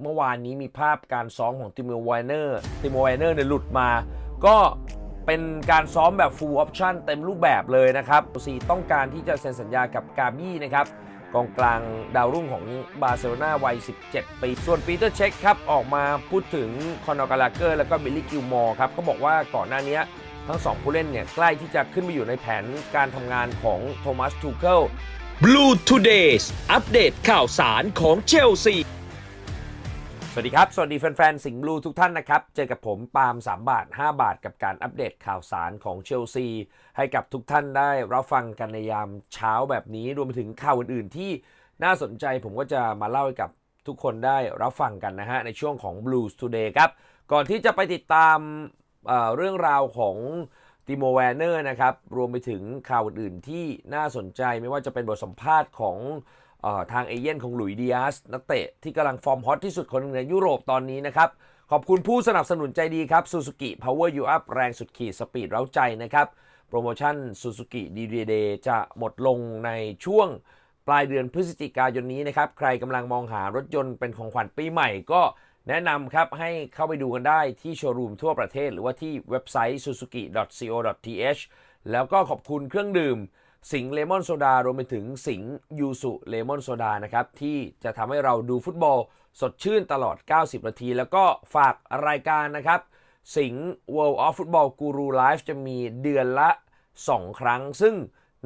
เมื่อวานนี้มีภาพการซ้อมของติโมไวเนอร์ติโมไวเนอร์เนี่ยหลุดมา ก็เป็นการซ้อมแบบ full option เต็มรูปแบบเลยนะครับซีต้องการที่จะเซ็นสัญญากับกาบี้นะครับกองกลางดาวรุ่งของบาร์เซโลนาวัย 17 ปี ส่วนปีเตอร์เช็คครับ ออกมาพูดถึงคอนอกาลาเกอร์ แล้วก็บิลลี่กิลมอร์ครับเขาบอกว่าก่อนหน้านี้ทั้งสองผู้เล่นเนี่ย ใกล้ที่จะขึ้นไปอยู่ในแผนการทำงานของโทมัสทูเคิล Blue Todays อัปเดตข่าวสารของเชลซี สวัสดีครับ สวัสดีแฟนๆ สิงห์บลูทุกท่านนะครับ เจอกับผมปาล์ม3 บาท 5 บาทกับการอัปเดตข่าวสารของเชลซี ให้กับทุกท่านได้รับฟังกันในยามเช้าแบบนี้ รวมไปถึงข่าวอื่นๆ ที่น่าสนใจผมก็จะมาเล่าให้กับทุกคนได้รับฟังกันนะฮะ ในช่วงของ Blues Today ครับ ก่อนที่จะไปติดตามเเรื่องราวของติโมแวนเนอร์นะครับ รวมไปถึงข่าวอื่นๆ ที่น่าสนใจไม่ว่าจะเป็นบทสัมภาษณ์ของ ทางเอเย่นของหลุยดิอาสนักเตะที่กำลังฟอร์มฮอตที่สุดคนหนึ่งในยุโรปตอนนี้นะครับ ขอบคุณผู้สนับสนุนใจดีครับ Suzuki Power You Up แรงสุดขีดสปีดเร้าใจนะครับ โปรโมชั่น Suzuki d d Day จะหมดลงในช่วงปลายเดือนพฤศจิกายนนี้นะครับ ใครกำลังมองหารถยนต์เป็นของขวัญปีใหม่ก็แนะนำครับให้เข้าไปดูกันได้ที่โชว์รูมทั่วประเทศ หรือว่าที่เว็บไซต์ suzuki.co.th แล้วก็ขอบคุณเครื่องดื่ม สิงเลมอนโซดารวมไปถึงสิงยูสุเลมอนโซดานะครับ ที่จะทำให้เราดูฟุตบอลสดชื่นตลอด 90 นาที แล้วก็ฝากรายการนะครับ สิง World of Football Guru Live จะมีเดือนละ 2 ครั้ง ซึ่ง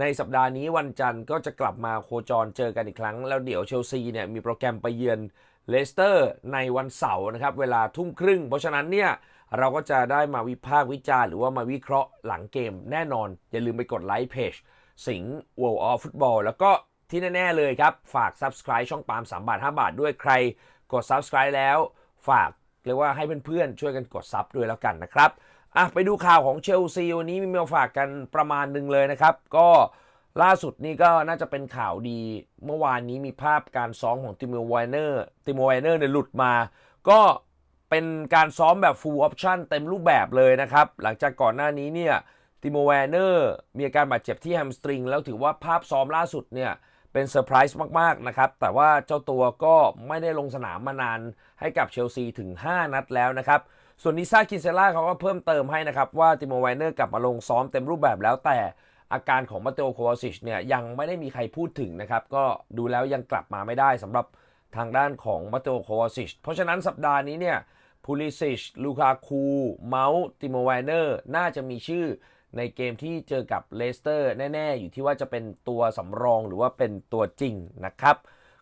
ในสัปดาห์นี้วันจันทร์ก็จะกลับมาโคจรเจอกันอีกครั้ง แล้วเดี๋ยวเชลซีเนี่ยมีโปรแกรมไปเยือนเลสเตอร์ในวันเสาร์นะครับ เวลาทุ่มครึ่ง เพราะฉะนั้นเนี่ยเราก็จะได้มาวิพากษ์วิจารณ์หรือว่ามาวิเคราะห์หลังเกมแน่นอน อย่าลืมไปกดไลค์เพจ สิงห์ World of Football แล้วก็ที่แน่ ๆ เลยครับ ฝาก Subscribe ช่องปาล์ม3บาท 5 บาทด้วยใครกด Subscribe แล้วฝากเรียกว่าให้เพื่อนๆ ช่วยกันกดซับด้วยแล้วกันนะครับอะไปดูข่าวของเชลซีวันนี้มีมาฝากกันประมาณหนึ่งเลยนะครับ ก็ล่าสุดนี่ก็น่าจะเป็นข่าวดี เมื่อวานนี้มีภาพการซ้อมของติโมไวเนอร์ติโมไวเนอร์เนี่ยหลุดมา ก็เป็นการซ้อมแบบ full option เต็มรูปแบบเลยนะครับ หลังจากก่อนหน้านี้เนี่ย ติโมแวนเนอร์มีอาการบาดเจ็บที่แฮมสตริง แล้วถือว่าภาพซ้อมล่าสุดเนี่ยเป็นเซอร์ไพรส์มาก ๆ นะครับ แต่ว่าเจ้าตัวก็ไม่ได้ลงสนามมานานให้กับเชลซีถึง 5 นัดแล้วนะครับ ส่วนนิซ่าคินเซล่าเขาก็เพิ่มเติมให้นะครับ ว่าติโมแวนเนอร์กลับมาลงซ้อมเต็มรูปแบบแล้วแต่อาการของมาเตโอโควาซิชเนี่ยยังไม่ได้มีใครพูดถึงนะครับ ก็ดูแล้วยังกลับมาไม่ได้สำหรับทางด้านของมาเตโอโควาซิชเพราะฉะนั้นสัปดาห์นี้เนี่ยพูลิซิชลูคาคู เมาส์ติโมแวนเนอร์ น่าจะมีชื่อ ในเกมที่เจอกับเลสเตอร์แน่ ๆ อยู่ที่ว่าจะเป็นตัวสำรองหรือว่าเป็นตัวจริงนะครับ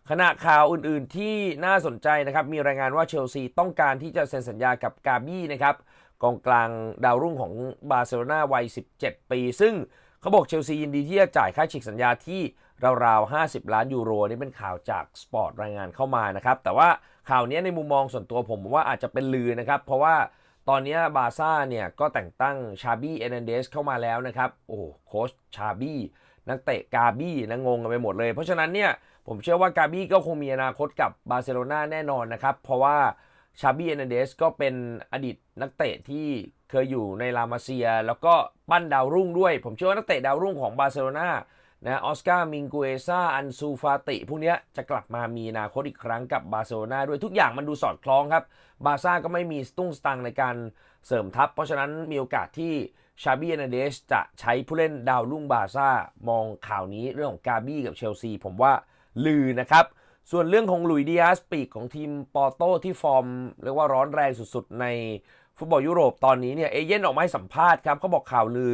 ขณะข่าวอื่นๆที่น่าสนใจนะครับมีรายงานว่าเชลซีต้องการที่จะเซ็นสัญญากับกาบี้นะครับกองกลางดาวรุ่งของบาร์เซโลนาวัย 17 ปี ซึ่งเขาบอกเชลซียินดีที่จะจ่ายค่าฉีกสัญญาที่ราวๆ 50 ล้านยูโร นี่เป็นข่าวจากสปอร์ตรายงานเข้ามานะครับ แต่ว่าข่าวนี้ในมุมมองส่วนตัวผมผมว่าอาจจะเป็นลือนะครับ เพราะว่า ตอนนี้บาซ่าเนี่ยก็แต่งตั้งชาบี้เอเนเดสเข้ามาแล้วนะครับ โอ้โค้ชชาบี้นักเตะกาบี้นะงงกันไปหมดเลย เพราะฉะนั้นเนี่ยผมเชื่อว่ากาบี้ก็คงมีอนาคตกับบาร์เซโลนาแน่นอนนะครับ เพราะว่าชาบี้เอเนเดสก็เป็นอดีตนักเตะที่เคยอยู่ในลามาเซีย แล้วก็ปั้นดาวรุ่งด้วย ผมเชื่อว่านักเตะดาวรุ่งของบาร์เซโลนา นะออสการ์มิงกูเอซาอันซูฟาติ พวกนี้จะกลับมามีนาคตอีกครั้งกับบาร์เซโลนาด้วยทุกอย่างมันดูสอดคล้องครับ บาซ่าก็ไม่มีสตุ้งสตังในการเสริมทัพ เพราะฉะนั้นมีโอกาสที่ชาบี้เอเนเดสจะใช้ผู้เล่นดาวรุ่งบาซ่ามองข่าวนี้เรื่องของกาบี้กับเชลซี ผมว่าลือนะครับส่วนเรื่องของหลุยดิอาสปีกของทีมปอร์โตที่ฟอร์มเรียกว่าร้อนแรงสุดๆ ในฟุตบอลยุโรปตอนนี้เนี่ยเอเย่นออกมาให้สัมภาษณ์ครับเขาบอกข่าวลือ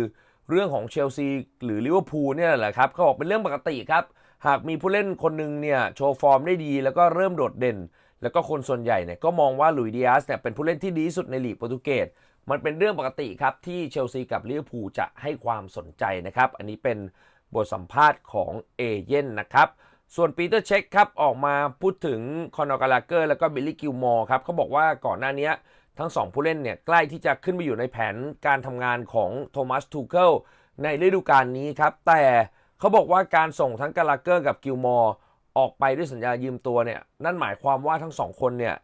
เรื่องของเชลซีหรือลิเวอร์พูลเนี่ยแหละครับเขาบอกเป็นเรื่องปกติครับ หากมีผู้เล่นคนหนึ่งเนี่ยโชว์ฟอร์มได้ดี แล้วก็เริ่มโดดเด่น แล้วก็คนส่วนใหญ่เนี่ยก็มองว่าลุยดิอาสเนี่ยเป็นผู้เล่นที่ดีสุดในลีกโปรตุเกสมันเป็นเรื่องปกติครับที่เชลซีกับลิเวอร์พูลจะให้ความสนใจนะครับ อันนี้เป็นบทสัมภาษณ์ของเอเย่นนะครับ ส่วนปีเตอร์เช็คครับออกมาพูดถึงคอนอร์กาลาเกอร์แล้วก็บิลลี่กิลมอร์ครับเขาบอกว่าก่อนหน้านี้ ทั้งสองผู้เล่นเนี่ยใกล้ที่จะขึ้นไปอยู่ในแผนการทำงานของโทมัสทูเคิลในฤดูกาลนี้ครับ แต่เขาบอกว่าการส่งทั้งกาลาเกอร์กับกิลมอร์ออกไปด้วยสัญญายืมตัวเนี่ยนั่นหมายความว่าทั้งสองคนเนี่ย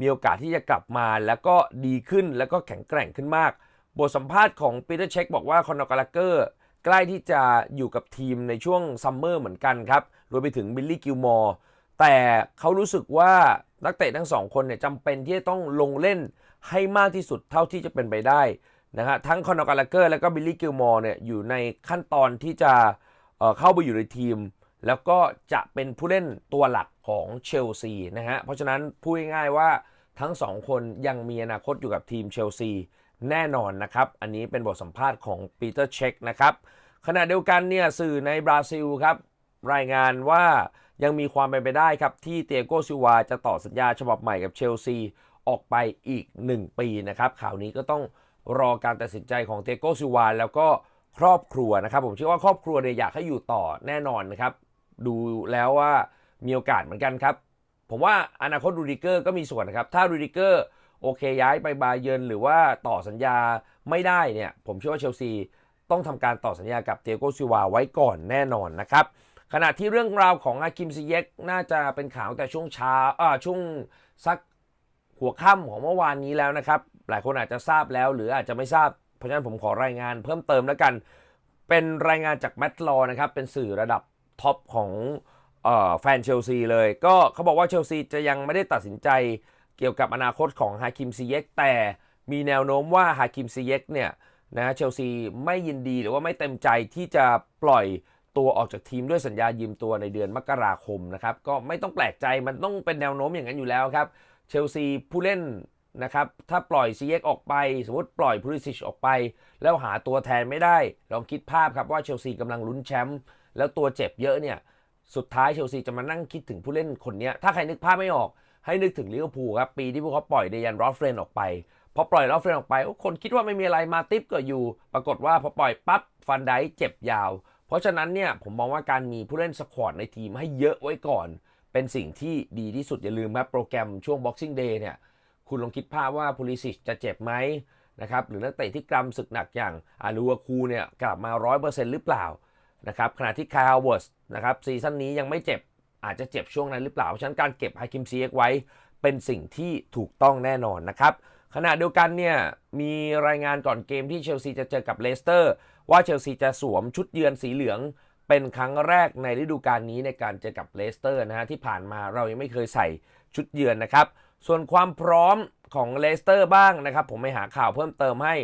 มีโอกาสที่จะกลับมาแล้วก็ดีขึ้นแล้วก็แข็งแกร่งขึ้นมาก บทสัมภาษณ์ของปีเตอร์เช็คบอกว่าคอนอร์กาลาเกอร์ใกล้ที่จะอยู่กับทีมในช่วงซัมเมอร์เหมือนกันครับรวมไปถึงบิลลี่กิลมอร์แต่เขารู้สึกว่านักเตะทั้งสองคนเนี่ยจำเป็นที่จะต้องลงเล่น ให้มากที่สุดเท่าที่จะเป็นไปได้นะฮะทั้งคอนอร์กาลเกอร์และก็บิลลี่กิลมอร์เนี่ยอยู่ในขั้นตอนที่จะเเข้าไปอยู่ในทีม แล้วก็จะเป็นผู้เล่นตัวหลักของเชลซีนะฮะเพราะฉะนั้นพูดง่ายๆว่าทั้งสองคนยังมีอนาคตอยู่กับทีมเชลซีแน่นอนนะครับ อันนี้เป็นบทสัมภาษณ์ของปีเตอร์เช็คนะครับขณะเดียวกันเนี่ยสื่อในบราซิลครับรายงานว่ายังมีความเป็นไปได้ครับที่เตียโกซิวาจะต่อสัญญาฉบับใหม่กับเชลซี ออกไปอีก 1 ปีนะครับข่าวนี้ก็ต้องรอการตัดสินใจของเตโกซิวาแล้วก็ครอบครัวนะครับ ผมเชื่อว่าครอบครัวเนี่ยอยากให้อยู่ต่อแน่นอนนะครับ ดูแล้วว่ามีโอกาสเหมือนกันครับ ผมว่าอนาคตรูดิเกอร์ก็มีส่วนนะครับ ถ้ารูดิเกอร์โอเคย้ายไปบาเยิร์นหรือว่าต่อสัญญาไม่ได้เนี่ย ผมเชื่อว่าเชลซีต้องทำการต่อสัญญากับเตโกซิวาไว้ก่อนแน่นอนนะครับขณะที่เรื่องราวของอากิมซิเยกน่าจะเป็นข่าวแต่ช่วงเช้าอ่าช่วงสัก หัวค่ำของเมื่อวานนี้แล้วนะครับ หลายคนอาจจะทราบแล้ว หรืออาจจะไม่ทราบ เพราะฉะนั้นผมขอรายงานเพิ่มเติมแล้วกัน เป็นรายงานจากแมตต์ลอนะครับ เป็นสื่อระดับท็อปของออแฟนเชลซีเลย ก็เขาบอกว่าเชลซีจะยังไม่ได้ตัดสินใจเกี่ยวกับอนาคตของฮาคิมซิเยกแต่มีแนวโน้มว่าฮาคิมซิเยกเนี่ยนะเชลซีไม่ยินดีหรือว่าไม่เต็มใจที่จะปล่อยตัวออกจากทีมด้วยสัญญายืมตัวในเดือนมกราคมนะครับ ก็ไม่ต้องแปลกใจมันต้องเป็นแนวโน้มอย่างนั้นอยู่แล้วครับ เชลซีผู้เล่นนะครับ ถ้าปล่อยซีเอ็กออกไป สมมติปล่อยพูริซิชออกไป แล้วหาตัวแทนไม่ได้ ลองคิดภาพครับว่าเชลซีกำลังลุ้นแชมป์แล้วตัวเจ็บเยอะเนี่ย สุดท้ายเชลซีจะมานั่งคิดถึงผู้เล่นคนนี้ถ้าใครนึกภาพไม่ออก ให้นึกถึงลิเวอร์พูลครับ ปีที่พวกเขาปล่อยเดยันรอฟเฟรนออกไปพอปล่อยลอฟเฟรนออกไปคนคิดว่าไม่มีอะไรมาติปก็อยู่ ปรากฏว่าพอปล่อยปั๊บฟันไดเจ็บยาว เพราะฉะนั้นเนี่ยผมมองว่าการมีผู้เล่นสควอตในทีมให้เยอะไว้ก่อน เป็นสิ่งที่ดีที่สุดอย่าลืมครับโปรแกรมช่วง Boxing Day เนี่ยคุณลองคิดภาพว่าพูลิสิชจะเจ็บไหมนะครับหรือนักเตะที่กรำศึกหนักอย่างอาลูอาคูเนี่ยกลับมา 100%หรือเปล่านะครับขณะที่คาร์เวิร์สนะครับซีซั่นนี้ยังไม่เจ็บอาจจะเจ็บช่วงนั้นหรือเปล่า เพราะฉะนั้นการเก็บไฮคิมซีเอ็กไว้ เป็นสิ่งที่ถูกต้องแน่นอนนะครับขณะเดียวกันเนี่ยมีรายงานก่อนเกมที่เชลซีจะเจอกับเลสเตอร์ว่าเชลซีจะสวมชุดเยือนสีเหลือง เป็นครั้งแรกในฤดูกาลนี้ในการเจอกับเลสเตอร์นะฮะที่ผ่านมาเรายังไม่เคยใส่ชุดเยือนนะครับ ส่วนความพร้อมของเลสเตอร์บ้างนะครับ ผมไปหาข่าวเพิ่มเติมให้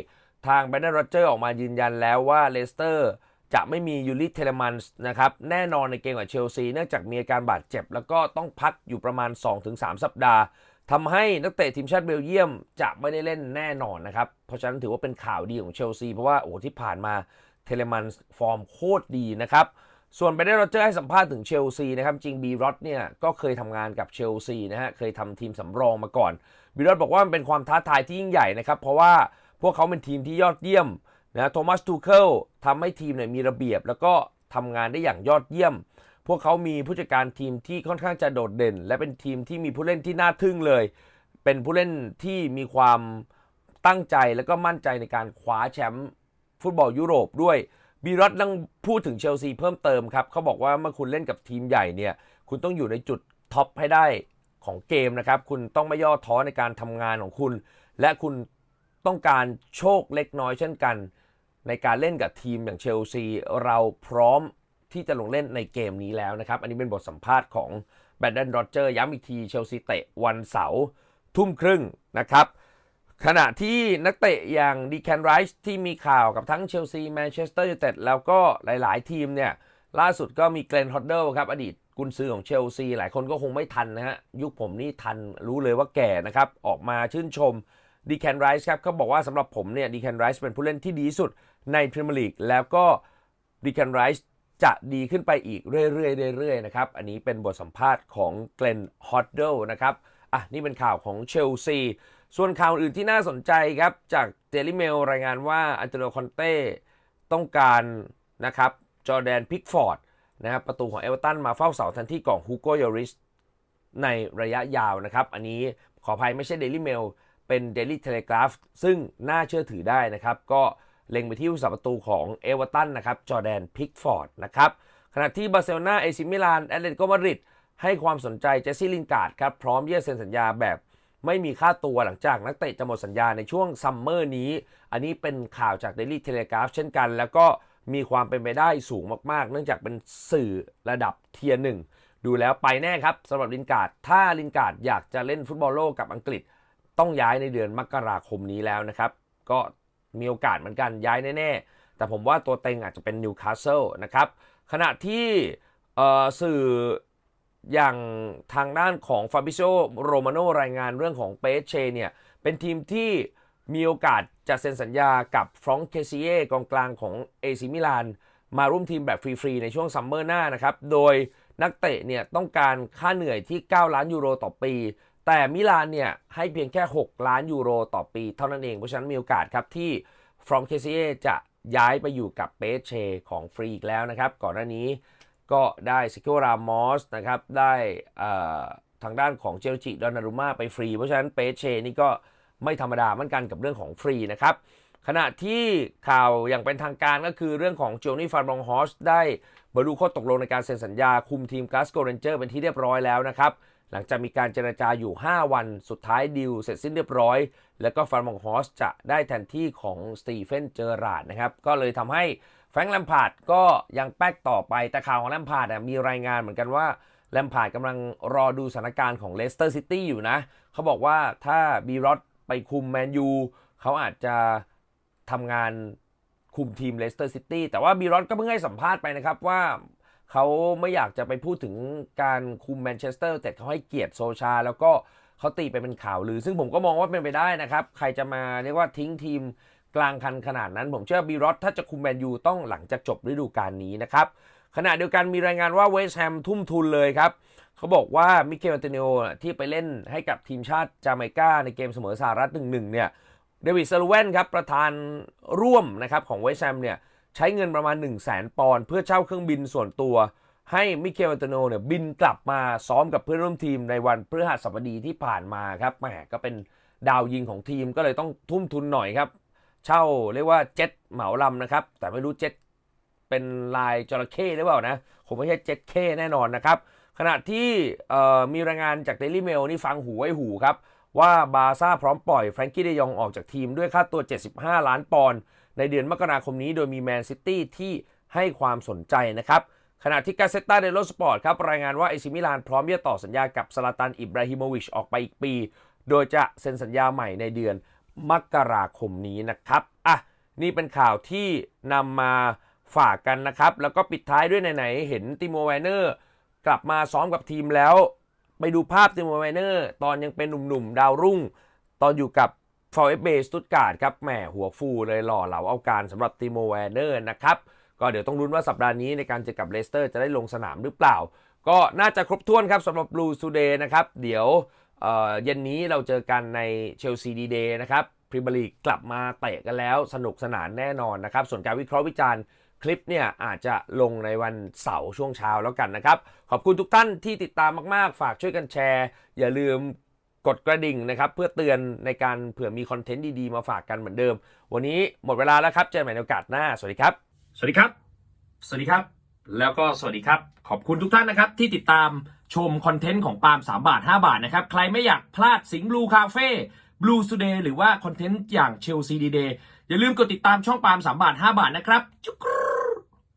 ทางแบนเนอร์โรเจอร์ออกมายืนยันแล้วว่าเลสเตอร์จะไม่มียูริเทเลมันส์นะครับ แน่นอนในเกมกับเชลซีเนื่องจากมีอาการบาดเจ็บ แล้วก็ต้องพักอยู่ประมาณ 2-3 สัปดาห์ทำให้นักเตะทีมชาติเบลเยียมจะไม่ได้เล่นแน่นอนนะครับ เพราะฉะนั้นถือว่าเป็นข่าวดีของเชลซีเพราะว่าโอ้ที่ผ่านมา เทเลมันฟอร์มโคตรดีนะครับส่วนไปได้โรเจอร์ให้สัมภาษณ์ถึงเชลซีนะครับ จริงบีรอดเนี่ยก็เคยทำงานกับเชลซีนะฮะ เคยทำทีมสำรองมาก่อนบีรอดบอกว่ามันเป็นความท้าทายที่ยิ่งใหญ่นะครับ เพราะว่าพวกเขาเป็นทีมที่ยอดเยี่ยมนะโทมัสทูเคิลทำให้ทีมเนี่ยมีระเบียบ แล้วก็ทำงานได้อย่างยอดเยี่ยม พวกเขามีผู้จัดการทีมที่ค่อนข้างจะโดดเด่น และเป็นทีมที่มีผู้เล่นที่น่าทึ่งเลย เป็นผู้เล่นที่มีความตั้งใจและก็มั่นใจในการคว้าแชมป์ ฟุตบอลยุโรปด้วยบีรอดยังพูดถึงเชลซีเพิ่มเติมครับเขาบอกว่าเมื่อคุณเล่นกับทีมใหญ่เนี่ย คุณต้องอยู่ในจุดท็อปให้ได้ของเกมนะครับ คุณต้องไม่ย่อท้อในการทำงานของคุณ และคุณต้องการโชคเล็กน้อยเช่นกัน ในการเล่นกับทีมอย่างเชลซีเราพร้อมที่จะลงเล่นในเกมนี้แล้วนะครับ อันนี้เป็นบทสัมภาษณ์ของแบรนดอนโรเจอร์ย้ำอีกทีเชลซีเตะวันเสาร์ทุ่มครึ่งนะครับ ขณะที่นักเตะอย่างดีแคนไรส์ที่มีข่าวกับทั้งเชลซีแมนเชสเตอร์ยูไนเต็ดแล้วก็หลาย ๆ ทีมเนี่ย ล่าสุดก็มีเกรนฮอดเดิลครับ อดีตกุนซือของเชลซี หลายคนก็คงไม่ทันนะฮะ ยุคผมนี่ทันรู้เลยว่าแก่นะครับ ออกมาชื่นชมดีแคนไรส์ครับเขาบอกว่าสำหรับผมเนี่ยดีแคนไรส์เป็นผู้เล่นที่ดีที่สุดในพรีเมียร์ลีกแล้วก็ดีแคนไรส์จะดีขึ้นไปอีกเรื่อยๆเรื่อยๆนะครับ อันนี้เป็นบทสัมภาษณ์ของเกรนฮอดเดิลนะครับ อะนี่เป็นข่าวของเชลซี ส่วนข่าวอื่นที่น่าสนใจครับ จากเดลิเมลรายงานว่าอันเตโนคอนเต้ต้องการนะครับจอแดนพิกฟอร์ดนะครับประตูของเอเวอร์ตันมาเฝ้าเสาแทันที่ของฮูโกโยริสในระยะยาวนะครับ อันนี้ขออภัยไม่ใช่เดลิเมลเป็นเดลิเทเลกราฟซึ่งน่าเชื่อถือได้นะครับ ก็เล็งไปที่ผู้สาประตูของเอเวอร์ตันนะครับจอแดนพิกฟอร์ดนะครับขณะที่บาร์เซโลนาเอซิมิลานแอตเลติโกมาดริดให้ความสนใจเจสซี่ลินการ์ดครับ พร้อมที่จะเซ็นสัญญาแบบ ไม่มีค่าตัวหลังจากนักเตะจะหมดสัญญาในช่วงซัมเมอร์นี้ อันนี้เป็นข่าวจาก Daily Telegraph เช่นกัน แล้วก็มีความเป็นไปได้สูงมากๆ เนื่องจากเป็นสื่อระดับเทียร์หนึ่งดูแล้วไปแน่ครับสำหรับลินการ์ดถ้าลินการ์ดอยากจะเล่นฟุตบอลโลกกับอังกฤษ ต้องย้ายในเดือนมกราคมนี้แล้วนะครับ ก็มีโอกาสเหมือนกันย้ายแน่ๆ แต่ผมว่าตัวเต็งอาจจะเป็นนิวคาสเซิลนะครับขณะที่เอ่อสื่อ อย่างทางด้านของฟาบิโ o โรมาโนรายงานเรื่องของเปเชเนี่ย เป็นทีมที่มีโอกาสจะเซ็นสัญญากับฟรองก์เคซิเย่กองกลางของเอซิมิลาน มาร่วมทีมแบบฟรี ๆ ในช่วงซัมเมอร์หน้านะครับ โดยนักเตะเนี่ยต้องการค่าเหนื่อยที่ 9 ล้านยูโรต่อปี แต่มิลานเนี่ยให้เพียงแค่ 6 ล้านยูโรต่อปี เท่านั้นเอง เพราะฉะนั้นมีโอกาสครับที่ฟรองก์เคซิเย่จะย้ายไปอยู่กับเปเชของฟรีอีกแล้วนะครับ ก่อนหน้านี้ ก็ได้ซิโกรามอสนะครับ ได้ทางด้านของเจลจิดอนารุมาไปฟรี เพราะฉะนั้นเปเชนี่ก็ไม่ธรรมดาเหมือนกันกับเรื่องของฟรีนะครับ ขณะที่ข่าวอย่างเป็นทางการก็คือเรื่องของโจนี่ฟานบองฮอสได้บรรลุข้อตกลงในการเซ็นสัญญาคุมทีมกาสโกเรนเจอร์เป็นที่เรียบร้อยแล้วนะครับ หลังจากมีการเจรจาอยู่ 5 วันสุดท้ายดีลเสร็จสิ้นเรียบร้อย แล้วก็ฟานบองฮอสจะได้แทนที่ของสตีเฟนเจอราดนะครับ ก็เลยทำให้แฟรงค์แลมพาร์ดก็ยังแป๊กต่อไป แต่ข่าวของแลมพาร์ดมีรายงานเหมือนกันว่าแลมพาร์ดกำลังรอดูสถานการณ์ของเลสเตอร์ซิตี้อยู่นะ เขาบอกว่าถ้าบีรอดไปคุมแมนยูเขาอาจจะทำงานคุมทีมเลสเตอร์ซิตี้แต่ว่าบีรอดก็เพิ่งให้สัมภาษณ์ไปนะครับว่า เขาไม่อยากจะไปพูดถึงการคุมแมนเชสเตอร์แต่เขาให้เกียรติโซชา แล้วก็เขาตีไปเป็นข่าวลือ ซึ่งผมก็มองว่าเป็นไปได้นะครับ ใครจะมาเรียกว่าทิ้งทีมกลางคันขนาดนั้น ผมเชื่อบีรอดถ้าจะคุมแมนยูต้องหลังจากจบฤดูกาลนี้นะครับขณะเดียวกันมีรายงานว่าเวสต์แฮมทุ่มทุนเลยครับเขาบอกว่ามิเกลอันเตโนที่ไปเล่นให้กับทีมชาติจาเมกาในเกมเสมอสหรัฐ1-1เนี่ยเดวิดเซลูเวนครับประธานร่วมนะครับของเวสต์แฮมเนี่ย ใช้เงินประมาณ 1 0 0 0 0แสนปอนด์เพื่อเช่าเครื่องบินส่วนตัว ให้มิเคลอันโตโนเนี่ยบินกลับมาซ้อมกับเพื่อนร่วมทีมในวันพฤหัสบดีที่ผ่านมาครับแหมก็เป็นดาวยิงของทีมก็เลยต้องทุ่มทุนหน่อยครับ เช่าเรียกว่าเจ็ตเหมาลำนะครับ แต่ไม่รู้เจ็ตเป็นลายจระเข้หรือเปล่านะคงไม่ใช่เจ็ตเข้แน่นอนนะครับขณะที่มีรายงานจากเดลี่เมลนี่ฟังหูไว้หูครับ ว่าบาซ่าพร้อมปล่อยแฟรงกี้เดยองออกจากทีมด้วยค่าตัว 75 ล้านปอนด์ ในเดือนมกราคมนี้โดยมีแมนซิตี้ที่ให้ความสนใจนะครับ ขณะที่กาเซตตาเดโลสปอร์ตครับรายงานว่าเอซิมิลานพร้อมที่จะต่อสัญญากับซาลาตันอิบราฮิโมวิชออกไปอีกปี โดยจะเซ็นสัญญาใหม่ในเดือนมกราคมนี้นะครับอะนี่เป็นข่าวที่นำมาฝากกันนะครับ แล้วก็ปิดท้ายด้วยไหนๆเห็นติโมแวนเนอร์กลับมาซ้อมกับทีมแล้ว ไปดูภาพติโมแวนเนอร์ตอนยังเป็นหนุ่มๆดาวรุ่ง ตอนอยู่กับ ฟอร์เอฟเบสตุตการ์ดครับแหมหัวฟูเลยหล่อเหลาเอาการสำหรับติโมแวนเนอร์นะครับก็เดี๋ยวต้องรุ้นว่าสัปดาห์นี้ในการเจอกับเลสเตอร์จะได้ลงสนามหรือเปล่า ก็น่าจะครบถ้วนครับสำหรับบลูซูเดย์นะครับ เดี๋ยวเอ่อเย็นนี้เราเจอกันในเชลซีดีเดย์นะครับพรีเมียร์ลีกกลับมาเตะกันแล้วสนุกสนานแน่นอนนะครับ ส่วนการวิเคราะห์วิจารณ์คลิปเนี่ยอาจจะลงในวันเสาร์ช่วงเช้าแล้วกันนะครับ ขอบคุณทุกท่านที่ติดตามมาก ๆ ฝากช่วยกันแชร์ อย่าลืม กดกระดิ่งนะครับ เพื่อเตือนในการเผื่อมีคอนเทนต์ดีๆ มาฝากกันเหมือนเดิม วันนี้หมดเวลาแล้วครับ เจอกันใหม่ในโอกาสหน้า สวัสดีครับ สวัสดีครับ สวัสดีครับ แล้วก็สวัสดีครับ ขอบคุณทุกท่านนะครับ ที่ติดตามชมคอนเทนต์ของปาล์ม3บาท 5 บาทนะครับ ใครไม่อยากพลาดสิงห์บลูคาเฟ่บลูสเดย์หรือว่าคอนเทนต์อย่างเชลซีดีเดย์อย่าลืมกดติดตามช่องปาล์ม3บาท 5 บาทนะครับจุก